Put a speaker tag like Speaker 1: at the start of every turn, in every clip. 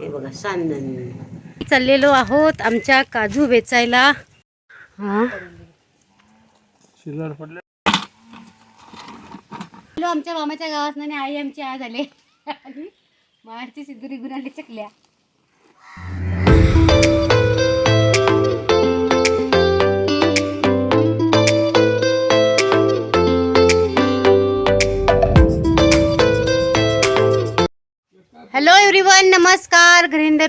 Speaker 1: हे बघा सांदन चाललेलो आहोत आमच्या काजू वेचायला हा. आमच्या मामाच्या गावात आणि आई आमची आज आले. आणि मारची सिद्धुरी गुणाली चकल्या. हॅलो एव्हरीवन नमस्कार.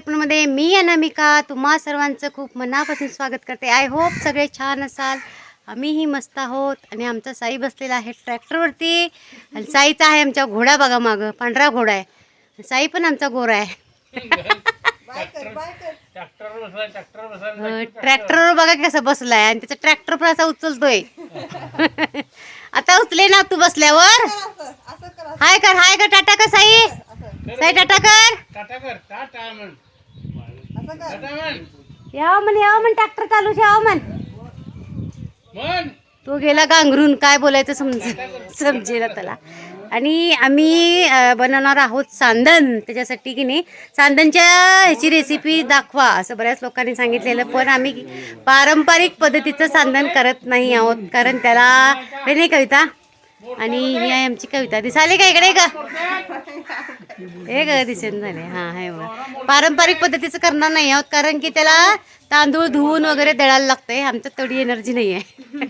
Speaker 1: मध्ये मी अनामिका. तुम्हा सर्वांचं खूप मनापासून स्वागत करते. आय होप सगळे छान असाल. आम्हीही मस्त आहोत. आणि आमचा साई बसलेला आहे ट्रॅक्टरवरती. आणि साईचा आहे आमचा घोडा बघा मागं. पांढरा घोडा आहे. साई पण आमचा गोरा आहे.
Speaker 2: ट्रॅक्टर बसला ट्रॅक्टर बसला
Speaker 1: अं, ट्रॅक्टरवर बघा कसं बसलाय. आणि त्याचा ट्रॅक्टर पण असा उचलतोय. आता उचले ना तू बसल्यावर. हाय कर हाय कर. टाटा कर साई. साई टाटा कर
Speaker 2: टाटा कर टाटा म्हण. टाटा म्हण
Speaker 1: यावं म्हण यावं म्हण ट्रॅक्टर चालू यावं म्हण.
Speaker 2: म्हण.
Speaker 1: तो गेला गांगरून काय बोलायचं समज समजेल त्याला. आणि आम्ही बनवणार आहोत सांदन त्याच्यासाठी की नाही सांदनच्या ह्याची रेसिपी दाखवा असं बऱ्याच लोकांनी सांगितलेलं. पण आम्ही पारंपरिक पद्धतीचं सांदन करत नाही आहोत. कारण त्याला हे नाही कविता? आणि ही आहे आमची कविता. दिसाली का इकडे का हे ग दिसेन झाले. हां हे बघ. पारंपरिक पद्धतीचं करणार नाही आहोत कारण की त्याला तांदूळ धुवून वगैरे दळायला लागतंय. आमच्यात तेवढी एनर्जी नाही आहे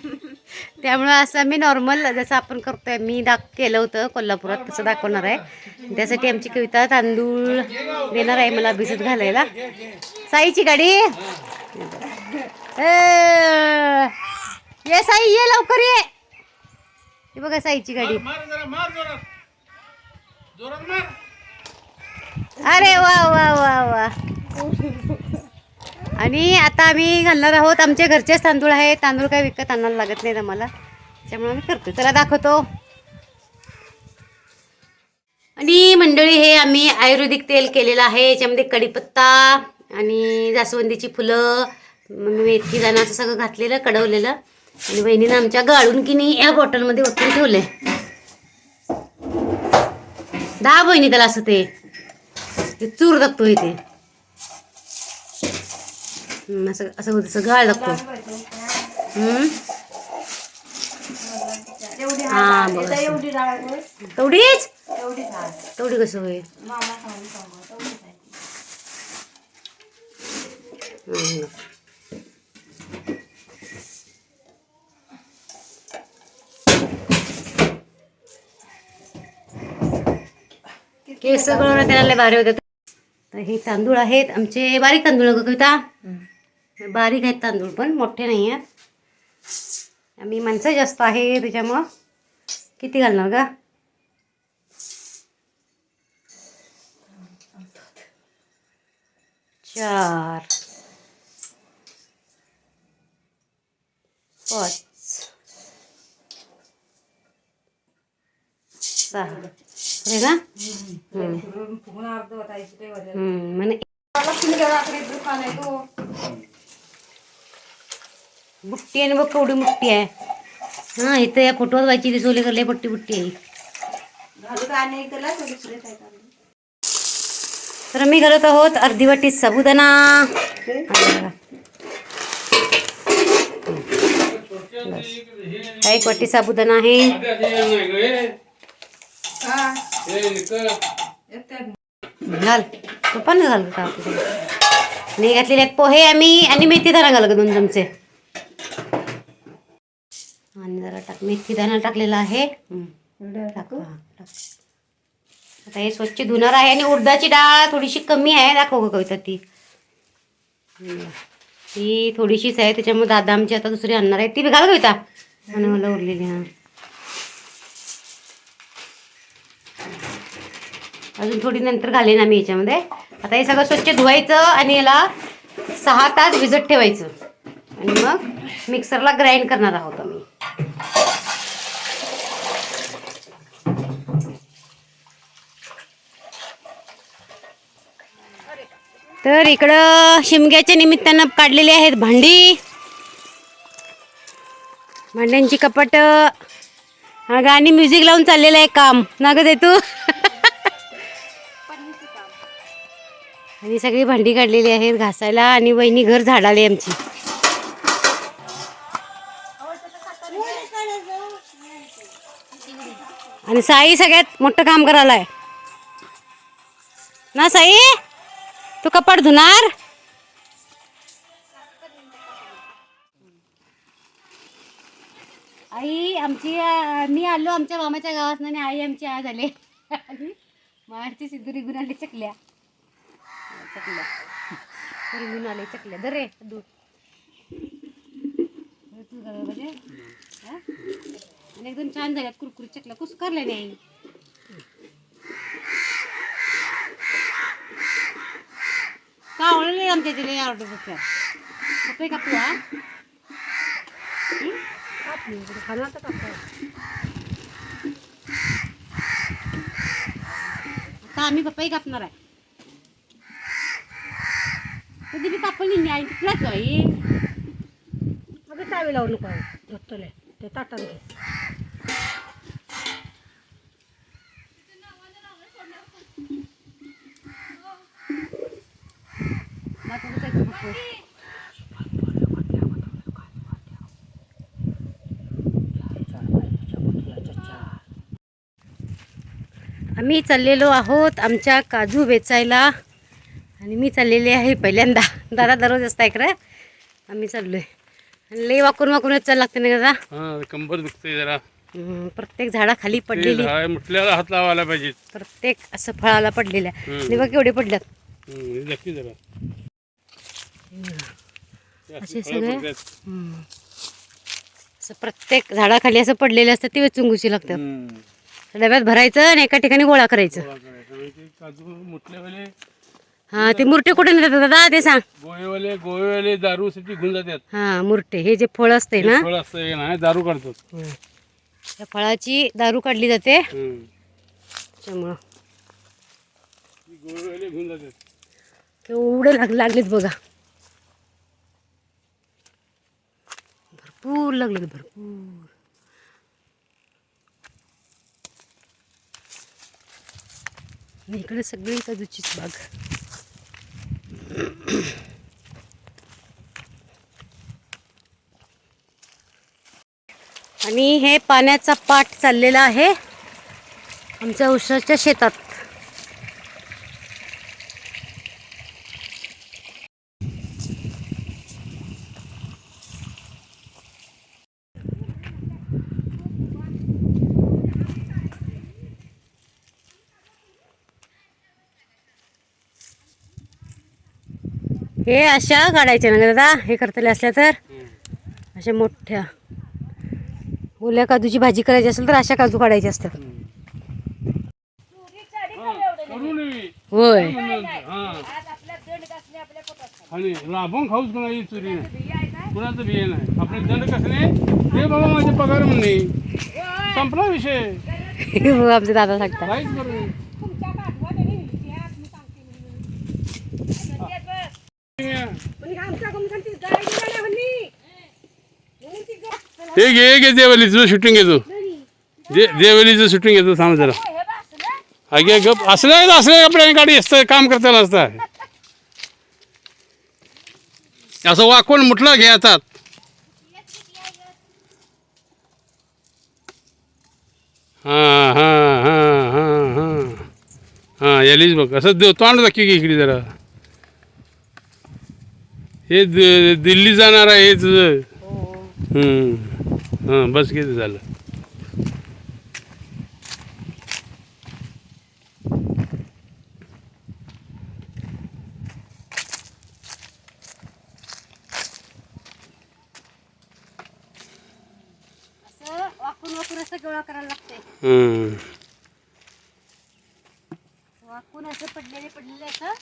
Speaker 1: त्यामुळं असं आम्ही नॉर्मल जसं आपण करतोय मी दाख केलं होतं कोल्हापुरात तसं दाखवणार आहे. त्यासाठी आमची कविता तांदूळ देणार आहे मला भिजत घालायला. साईची गाडी. ए, ये साई ये लवकर ये. हे बघा साईची गाडी.
Speaker 2: मार जरा मार जोरात. जोरात मार.
Speaker 1: अरे वा वा वा वा. आणि आता आम्ही घालणार आहोत. आमच्या घरचेच तांदूळ आहे तांदूळ काय विकत आणायला लागत नाहीत आम्हाला. त्यामुळे आम्ही करतो चला दाखवतो. आणि मंडळी हे आम्ही आयुर्वेदिक तेल केलेलं आहे. याच्यामध्ये कढीपत्ता आणि जास्वंदीची फुलं मेथी दाणा असं सगळं घातलेलं कडवलेलं आणि बहिणीनं आमच्या गाळून की नाही या बॉटलमध्ये ओतून ठेवलंय. दहा बहिणी त्याला असं ते चूर दाखतो इथे असं असं होतं असं गाळ दाखतो हम्म? हा. तेवढीच तेवढी कसं होईल? हम्म. केस गळवणं त्याला लय भारी होते. तर हे तांदूळ आहेत. आमचे बारीक तांदूळ आहे गं कविता बारीक आहेत तांदूळ पण मोठे नाही आहेत. आम्ही माणसं जास्त आहे त्याच्यामुळं. किती घालणार का चार. पाच. सहा. अरे ना म्हणे बुट्टी आहे ना बघ केवढी मुट्टी आहे हा इथं या फोटोवर व्हायची दिसवली करले पट्टी बुट्टी आहे तर मी घालत आहोत अर्धी वाटी साबुदाणा एक वाटी साबुदाणा आहे घाल तो पण घाल का आणि घातलेले आहेत पोहे आम्ही आणि मेथी दाणा घाल दोन चमचे. आणि जरा टाक मेथी दाणा टाकलेला आहे. टाक. आता हे स्वच्छ धुणार आहे आणि उडदाची डाळ थोडीशी कमी आहे दाखव ग कविता ती. ती थोडीशीच आहे त्याच्यामुळे दादा आमची आता दुसरी आणणार आहे. ती बी घाल कविता. आणि मला उरलेली हा. अजून थोडी नंतर घालेन आम्ही याच्यामध्ये. आता हे सगळं स्वच्छ धुवायचं आणि याला सहा तास भिजत ठेवायचं. आणि मग मिक्सरला ग्राइंड करणार आहोत आम्ही. तर इकडं शिमग्याच्या निमित्तानं काढलेली आहेत भांडी. भांड्यांची कपाट. हा गाणी म्युझिक लावून चाललेलं आहे काम. ना ग तू. आणि सगळी भांडी काढलेली आहेत घासायला आणि वहिनी घर झाडाले आमची. आणि साई सगळ्यात मोठं काम करायला आहे ना साई? तू कपाट धुणार? आई आमची मी आलो आमच्या मामाच्या गावात आणि आई आमची आज आले. आणि मारची सिद्धुरी गुण चकल्या. चकल्या. तरी गुण आले चकल्या. दर रे दूध. तू आणि एकदम छान झाल्यात कुरकुरी चकल्या. कुसकरल्या नाही? कावळले का आवडले आमच्या तिला ऑर्डर बघा पप्पे कापूया खाणार तर कापूया आता आम्ही पप्पाही कापणार आहे. कापली नाही आई? तिथलाच आई
Speaker 3: अगं टावे लावू नको. धुतले ते ताटात घे.
Speaker 1: आम्ही चाललेलो आहोत आमच्या काजू वेचायला आणि मी चाललेले आहे पहिल्यांदा. दादा दररोज असता इकडं. आम्ही चाललोय. आणि लई वाकून वाकूनच चाललं लागते ना दादा.
Speaker 2: हा कंबर दुखते जरा.
Speaker 1: हम्म, प्रत्येक झाडाखाली पडलेली.
Speaker 2: झाड म्हटल्याला हात लावायला पाहिजे
Speaker 1: प्रत्येक असं फळाला पडलेल्या. आणि बघ केवढे पडल्यात.
Speaker 2: हम्म, हे लक्की जरा. ते
Speaker 1: असे
Speaker 2: अशी फळं
Speaker 1: सगळे?
Speaker 2: पडतात.
Speaker 1: हम्म. असं प्रत्येक झाडाखाली असं पडलेले असतात ते चुंगूशी लागतात.
Speaker 2: हम्म.
Speaker 1: डब्यात भरायचं आणि एका ठिकाणी गोळा करायचं.
Speaker 2: गोळा करायचा. आणि ते काजू मुटलेवाले
Speaker 1: हा ते मुरटे कुठे नेतात दादा ते सांग.
Speaker 2: गोळेवाले गोळेवाले दारूसाठी घेऊन जातात.
Speaker 1: हा मुरटे. हे जे फळ असते ना?
Speaker 2: फळ असतं हे ना दारू काढतात.
Speaker 1: त्या फळाची दारू काढली जाते.
Speaker 2: हम्म.
Speaker 1: त्यामुळं
Speaker 2: ती गोळेवाले घेऊन जातात.
Speaker 1: केवढे लाग लागलेत बघा. भरपूर लागलेत भरपूर. आणि इकडे सगळी काजूचीच बाग. आणि हे पाण्याचा पाठ चाललेला आहे आमच्या उसाच्या शेतात. हे अशा काढायच्या ना दादा. हे करतले असल्या तर. अशा मोठ्या. ओल्या काजूची भाजी करायची असेल तर अशा काजू काढायच्या असतात. होय.
Speaker 2: हा आणि खाऊच ही चुरी नाही कुणाचं बिये नाही. आपले दंड कसले हे बाबा माझे पगार संपला विषय
Speaker 1: हो, आमचे दादा सांगतात
Speaker 2: काहीच हे घे हे घे देवलीचं शूटिंग घेतो दे देवलीचं शूटिंग घेतो थांब जरा. अगे गप. असलं असलं आपल्या गाडी असतं काम करताना असतं. असं वाकून मुठला घे हातात हां हां हां हां हां. हां यालीच बघ. असं देव तोंड दाखी घे इकडे जरा. हे दिल्ली जाणार आहे हे तुझं. हम्म. हां बस किती झालं?
Speaker 1: असं वाकून वाकून असं गोळा करायला लागते
Speaker 2: हम्म.
Speaker 1: वाकून असं पडलेले पडलेले असं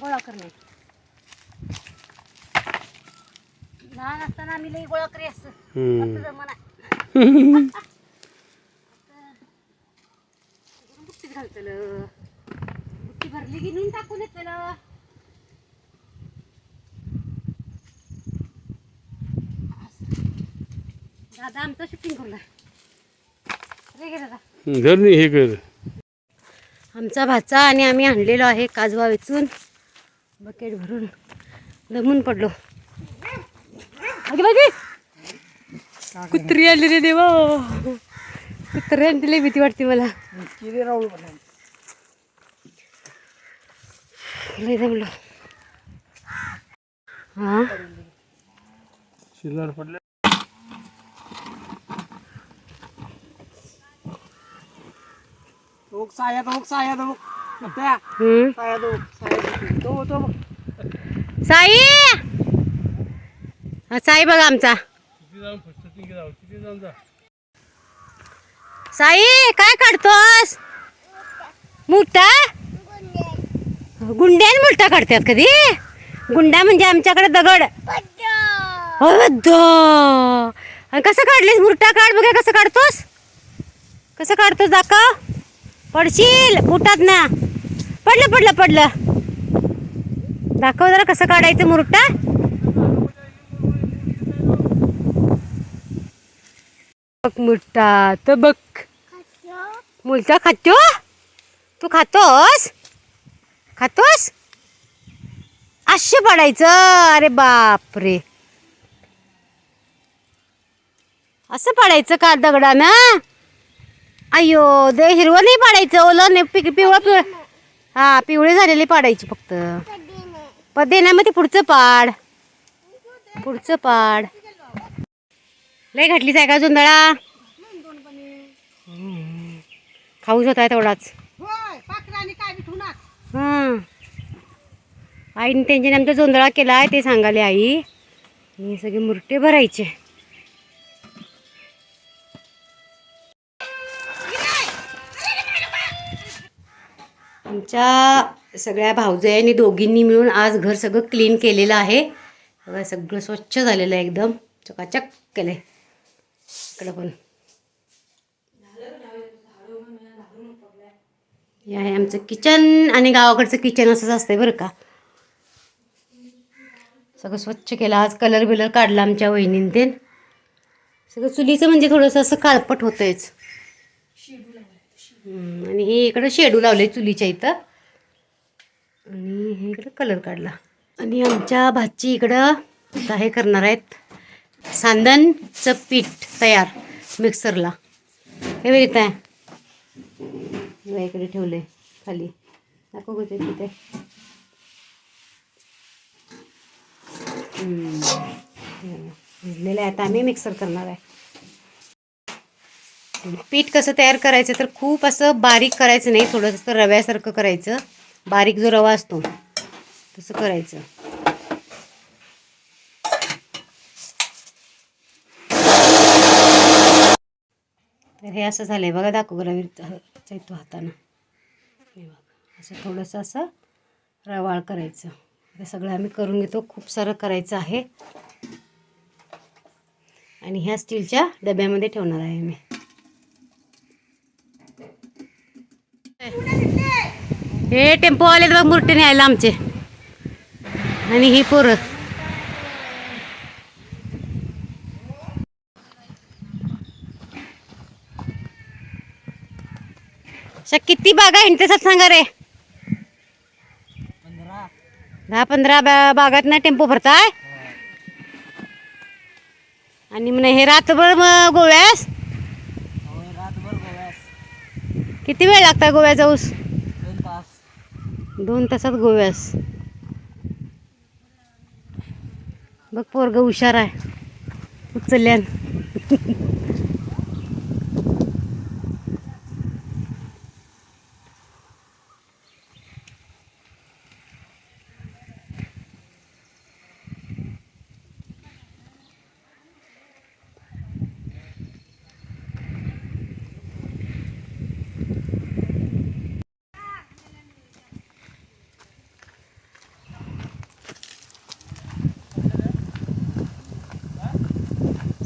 Speaker 1: गोळा करणे. लहान असताना आम्ही लई गोळा करी असतं
Speaker 2: हम्म.
Speaker 1: आता जमाना. बुट्टीत घालतलं. बुट्टी भरली की नेऊन टाकून येतलं दादा आमचं शूटिंग करू रे गे दादा.
Speaker 2: नाही हे कर.
Speaker 1: आमचा भाचा आणि आम्ही आणलेलो आहे काजवा वेचून. बकेट भरून दमून पडलो. कुत्री आली रे देवा. कुत्र्यांची लई भीती वाटते मला. हा?
Speaker 2: शिल्लर पडले.
Speaker 3: साया तो साया तो त्या
Speaker 1: हम्म.
Speaker 3: साया तो साया तो तो.
Speaker 1: साई! साई बघा आमचा. साई काय काढतोस? मुठा गुंड्यान मुलटा काढतात कधी? गुंडा म्हणजे आमच्याकडे दगड. आणि कसं काढलीस? मुरटा काढ बघा कसं काढतोस. कसं काढतोस दाखव. पडशील मुठात ना. पडलं पडलं पडलं. दाखव जरा कसं काढायचं मुरटा बघ मुरटा तर बघ. मुलटा खातो? तू खातोस? खातोस? असे पडायचं. अरे बापरे. असं पाडायचं का दगडानं? अयो दे हिरवं नाही पाडायचं. ओलं नाही पिक पिवळं पिवळं. हा पिवळी झालेली पाडायची फक्त. पदे ना मग ते पुढचं पाड. पुढचं पाड. लय घातलीच आहे का जोंधळा खाऊच होता तेवढाच.
Speaker 3: बी ठेवणार
Speaker 1: हां. आईने त्यांच्याने आमचा जोंधळा केला आहे ते सांगाले आई. आणि सगळे मुरटे भरायचे. आमच्या सगळ्या भाऊजयांनी दोघींनी मिळून आज घर सगळं क्लीन केलेलं आहे. सगळं स्वच्छ झालेलं आहे एकदम. चकाचक केलं आहे इकडं पण. हे आहे आमचं किचन आणि गावाकडचं किचन असंच असतंय बरं का. सगळं स्वच्छ केलं. आज कलर बिलर काढला आमच्या वहिनीन ते. सगळं चुलीचं म्हणजे थोडंसं असं काळपट होतंयच. आणि हे इकडं शेडू लावले चुलीच्या इथं. आणि हे इकडं कलर काढला. आणि आमच्या भाची इकडं आता हे करणार आहेत. सांदनचं पीठ तयार मिक्सरला. हे बघित आहे इकडे ठेवले खाली. दाखव गं ते तिथे भिजलेलं आहे. आता आम्ही मिक्सर करणार आहे. पीठ कसं तयार करायचं तर खूप असं बारीक करायचं नाही. थोडंसं रव्यासारखं करायचं. बारीक जो रवा असतो तसं करायचं. तर हे असं झालं आहे बघा दाखव रवी तो हातानं. हे बघा असं थोडंसं असं रवाळ करायचं. हे सगळं आम्ही करून घेतो खूप सारं करायचं आहे. आणि ह्या स्टीलच्या डब्यामध्ये ठेवणार आहे मी. हे टेम्पो आले बघ मुरटे न्यायला आमचे. आणि ही पोरं. अशा किती बागा हिंडतेसात सांगा रे? दहा पंधरा बा बागात ना टेम्पो भरताय? आणि म्हणे हे रात्रभर मग गोव्यास? किती वेळ लागता गोव्या जाऊस? दोन तासात गोव्यास. बघ पोरग हुशार आहे. उचलल्यान.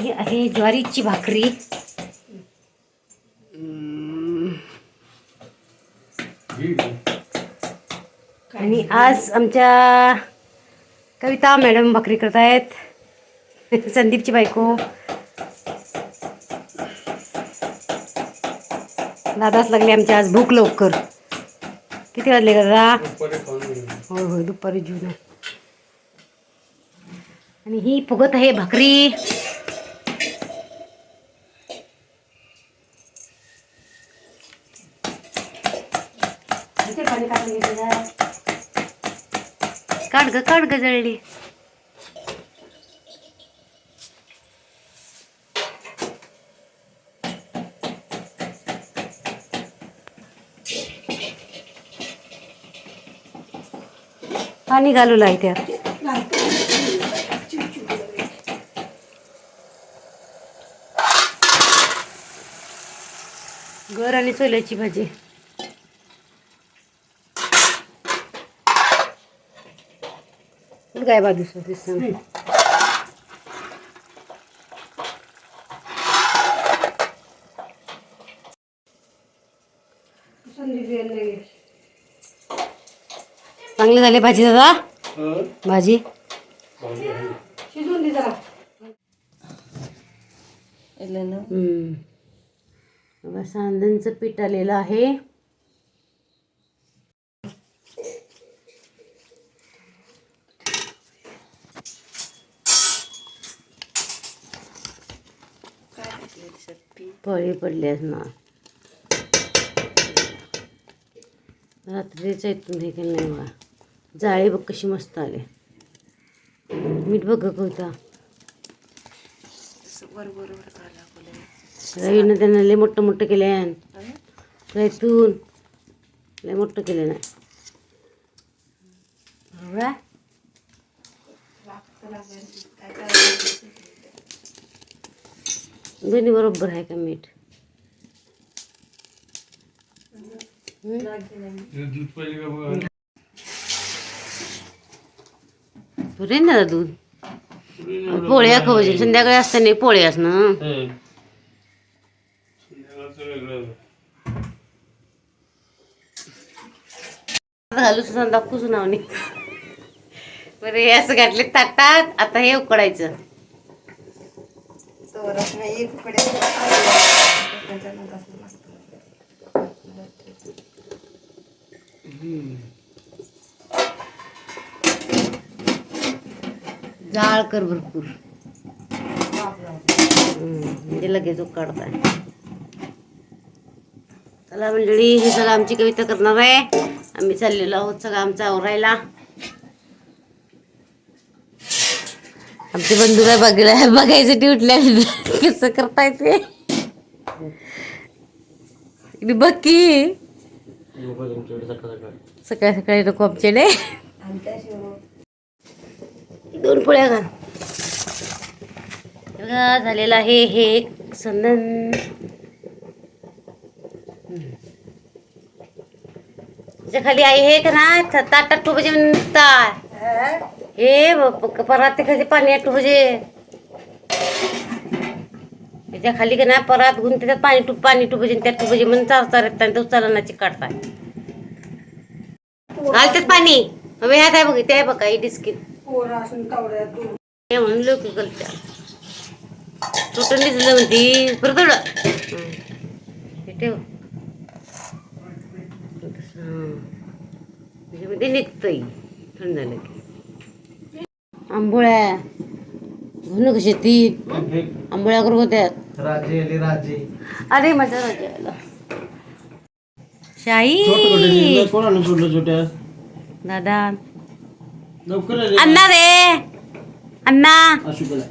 Speaker 1: ही आहे ज्वारीची भाकरी. आणि आज आमच्या कविता मॅडम भाकरी करत आहेत संदीपची बायको. दादाच लागले आमच्या आज भूक लवकर. किती वाजले दादा? होय होय दुपारी जेवण. आणि ही फुगत आहे भाकरी. काढ ग काढ ग जळली. पाणी घालू लाय त्यात घर आणि सोल्याची भाजी.
Speaker 3: संदीप यायला लागले.
Speaker 1: चांगले झाले भाजी दादा? भाजी?
Speaker 3: शिजून दे जरा.
Speaker 1: सांदनचं पीठ आलेलं आहे. फळे पडले ना. रात्रीच इथून हे केलं नाही बघा जाळी बघ कशी मस्त आले. मीठ बघ कविता रवीनं त्यांना लय मोठं मोठं केले इथून लय मोठं केलं नाही बरोबर आहे? दोन्ही बरोबर आहे का मीठ? पुरेन दादा दूध? पोळ्या खाऊ संध्याकाळी असताना ना
Speaker 2: संध्याकाळचं वेगळं.
Speaker 1: घालू सुद्धा दाखवू सुनावणी. बरं हे असं घातले ताटात आता हे उकडायचं. जाळ कर भरपूर. म्हणजे लगेच उकडताय. चला मंडळी हे सगळं आमची कविता करणार आहे. आम्ही चाललेलो आहोत सगळं आमचा आवरायला. आमचे बंधूला काय बघायसाठी उठल्या कसं करताय ते? बघ की. सकाळी सकाळी नको आमच्याकडे दोन पोळ्या घाल. बघा झालेलं आहे हे एक संदन त्याच्याखाली आहे हे का ना त- ताटात टोपाचे म्हणतात हे परात खाली पाणी टोपाचे त्याच्याखाली का ना परात घेऊन त्याच्यात पाणी टुप पाणी टुपाचे त्यात टुपाचे म्हणून चार चार येतात तो चालनाची काढतात घालतात पाणी. हवे ह्यात आहे बघ ते आहे बघा ही डिस्किन. हे म्हणून लोक करत्या टोटल दिसलं म्हणती. एवढं. हे ठेव. त्याच्यामध्ये निघतंय. थंड झालं की. आंबोळ्या म्हणून कशी ती आंबोळ्या करू होत्यात
Speaker 4: राजे आले राजे.
Speaker 1: अरे माझ्या राजाला शाही!
Speaker 4: कोणाला सोडलं छोट्या?
Speaker 1: दादा.
Speaker 4: लवकर आले
Speaker 1: अण्णा रे! अण्णा!
Speaker 4: अशोकला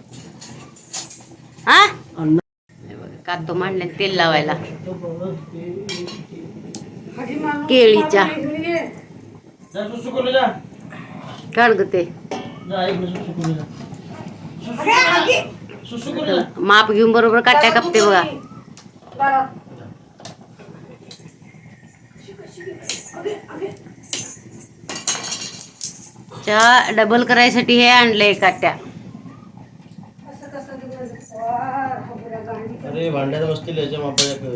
Speaker 1: हा
Speaker 4: अण्णा.
Speaker 1: हे बघा, कातो मांडले तेल लावायला. केळीच्या.
Speaker 4: जा.
Speaker 1: काढ ग ते. माप घेऊन बरोबर काट्या कापते बघा. च्या डबल करायसाठी हे आणलंय काट्या.
Speaker 4: अरे भांड्यात बसतील याच्या मापाच्या.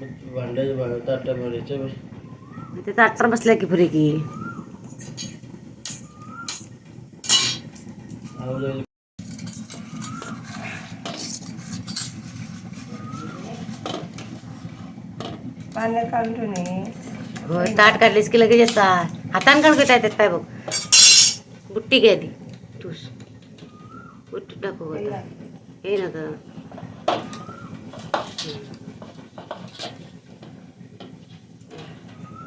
Speaker 4: मग भांड्याच्या
Speaker 1: ते ताटर बसल्या की पुरे की
Speaker 3: पाण्यात काढून ठेवणे
Speaker 1: होय ताट काढलीस की लगेच येतात. हातान काढ घेता येतात काय बघ. बुट्टी घ्या ती. तूस. बुट्टी टाकू. हे ना.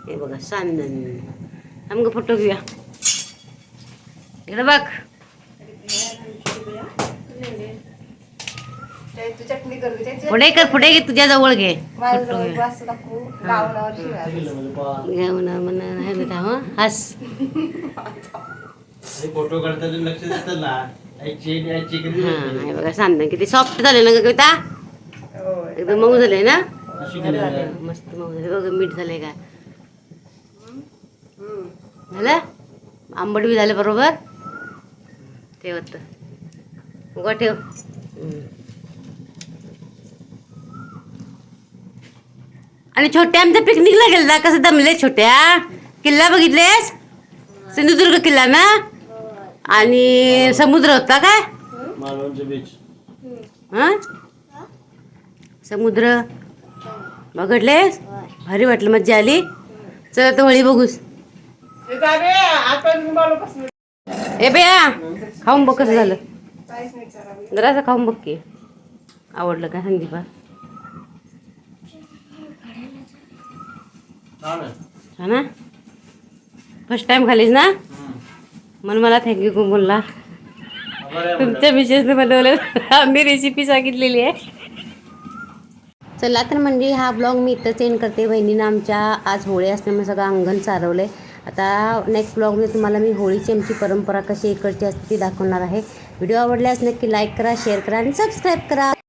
Speaker 1: हे बघा सांदन. आमग फोटो घेऊया. इकडे बघ. पुढे कर पुढे घे तुझ्या जवळ घे. घेऊन म्हणा हस.
Speaker 4: फोटो लक्ष ना. चिकन
Speaker 1: हा हे बघा सांगता किती सॉफ्ट झाले ना ग कविता? एकदम मऊ झाले ना. मस्त मऊ झाले बघ मीठ झाले का? झालं? आंबट बी झालं बरोबर? ठेवत. उगा ठेव. आणि छोट्या आमच्या पिकनिकला गेलता कसं दमले छोट्या? किल्ला बघितलेस? सिंधुदुर्ग किल्ला ना? आणि समुद्र होता काय हा? समुद्र. बघडलेस? भारी वाटलं मज्जा आली. चल आता होळी बघूस. ए बेया खाऊन बघ कसं झालं. जरासं खाऊन बघ की आवडलं का संदीपा? हा ना? फर्स्ट टाइम खालीस ना? म्हणून मला थँक्यू बोलला
Speaker 4: आहे म्हणलं.
Speaker 1: तुमच्या मिसेसने बनवलं. आम्ही रेसिपी सांगितलेली आहे. चला तर म्हणजे हा ब्लॉग मी इथं सेंड करते. बहिणीनं आमच्या आज होळी असल्यामुळे सगळं अंगण सारवलं आहे आता नेक्स्ट ब्लॉगमध्ये तुम्हाला मी होळीची आमची परंपरा कशी इकडची असते ती दाखवणार आहे. व्हिडिओ आवडल्यास नक्की लाईक करा शेअर करा आणि सबस्क्राईब करा.